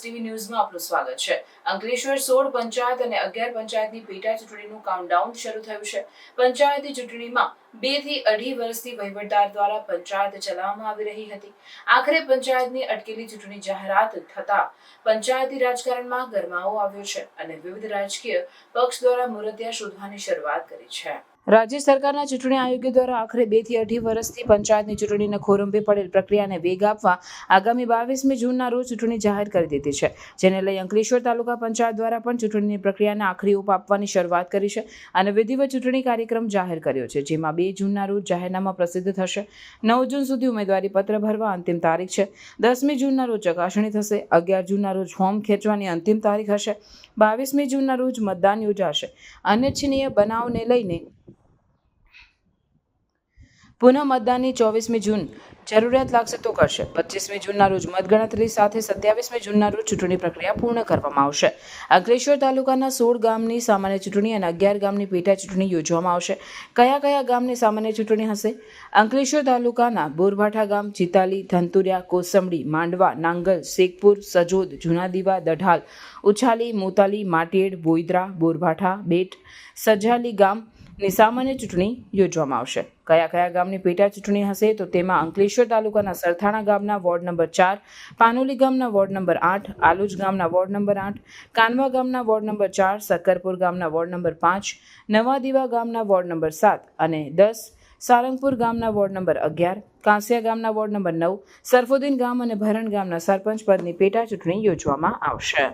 TV ન્યૂઝમાં આપનું સ્વાગત છે. અંકલેશ્વર સોળ પંચાયત અને અગિયાર પંચાયતની પેટા ચૂંટણીનું કાઉન્ટડાઉન શરૂ થયું છે. પંચાયતી ચૂંટણીમાં બેથી અઢી વર્ષથી વહીવટદાર દ્વારા પંચાયત ચલાવવામાં આવી રહી હતી. આખરે પંચાયતની અટકેલી ચૂંટણી જાહેરાત થતા પંચાયતી રાજકારણમાં ગરમાવો આવ્યો છે અને વિવિધ રાજકીય પક્ષ દ્વારા મુરતિયા શોધવાની શરૂઆત કરી છે. રાજ્ય સરકારના ચૂંટણી આયોગ દ્વારા આખરે બેથી અઢી વર્ષથી પંચાયતની ચૂંટણીને ખોરંભી પડેલ પ્રક્રિયાને વેગ આપવા આગામી બાવીસમી જૂનના રોજ ચૂંટણી જાહેર કરી દીધી છે. જેને લઈ અંકલેશ્વર તાલુકા પંચાયત દ્વારા પણ ચૂંટણીની પ્રક્રિયાને આખરી ઓપ આપવાની શરૂઆત કરી છે અને વિધિવત ચૂંટણી કાર્યક્રમ જાહેર કર્યો છે, જેમાં બે જૂનના રોજ જાહેરનામા પ્રસિદ્ધ થશે. નવ જૂન સુધી ઉમેદવારી પત્ર ભરવા અંતિમ તારીખ છે. દસમી જૂનના રોજ ચકાસણી થશે. અગિયાર જૂનના રોજ ફોર્મ ખેંચવાની અંતિમ તારીખ હશે. બાવીસમી જૂનના રોજ મતદાન યોજાશે. અનિચ્છનીય બનાવને લઈને પુનઃ મતદાનની ચોવીસમી જૂન જરૂરિયાત લાગશે તો કરશે. પચીસમી જૂનના રોજ મતગણતરી સાથે સત્યાવીસમી જૂનના રોજ ચૂંટણી પ્રક્રિયા પૂર્ણ કરવામાં આવશે. અંકલેશ્વર તાલુકાના સોળ ગામની સામાન્ય ચૂંટણી અને અગિયાર ગામની પેટા ચૂંટણી યોજવામાં આવશે. કયા કયા ગામની સામાન્ય ચૂંટણી હશે? અંકલેશ્વર તાલુકાના બોરભાઠા ગામ, ચિતાલી, ધંતુરિયા, કોસંબડી, માંડવા, નાંગલ, શેખપુર, સજોદ, જુનાદીવા, દઢાલ, ઉછાલી, મોતાલી, માટેડ, બોઈદરા, બોરભાઠા, બેટ, સજાલી ગામ ની સામાન્ય ચૂંટણી યોજવામાં આવશે. કયા કયા ગામની પેટા ચૂંટણી હશે તો તેમાં અંકલેશ્વર તાલુકાના સરથાણા ગામના વોર્ડ નંબર ચાર, પાનોલી ગામના વોર્ડ નંબર આઠ, આલુજ ગામના વોર્ડ નંબર આઠ, કાનવા ગામના વોર્ડ નંબર ચાર, સક્કરપુર ગામના વોર્ડ નંબર પાંચ, નવાદીવા ગામના વોર્ડ નંબર સાત અને દસ, સારંગપુર ગામના વોર્ડ નંબર અગિયાર, કાંસિયા ગામના વોર્ડ નંબર નવ સરફોદીન ગામ અને ભરણ ગામના સરપંચ પદની પેટા ચૂંટણી યોજવામાં આવશે.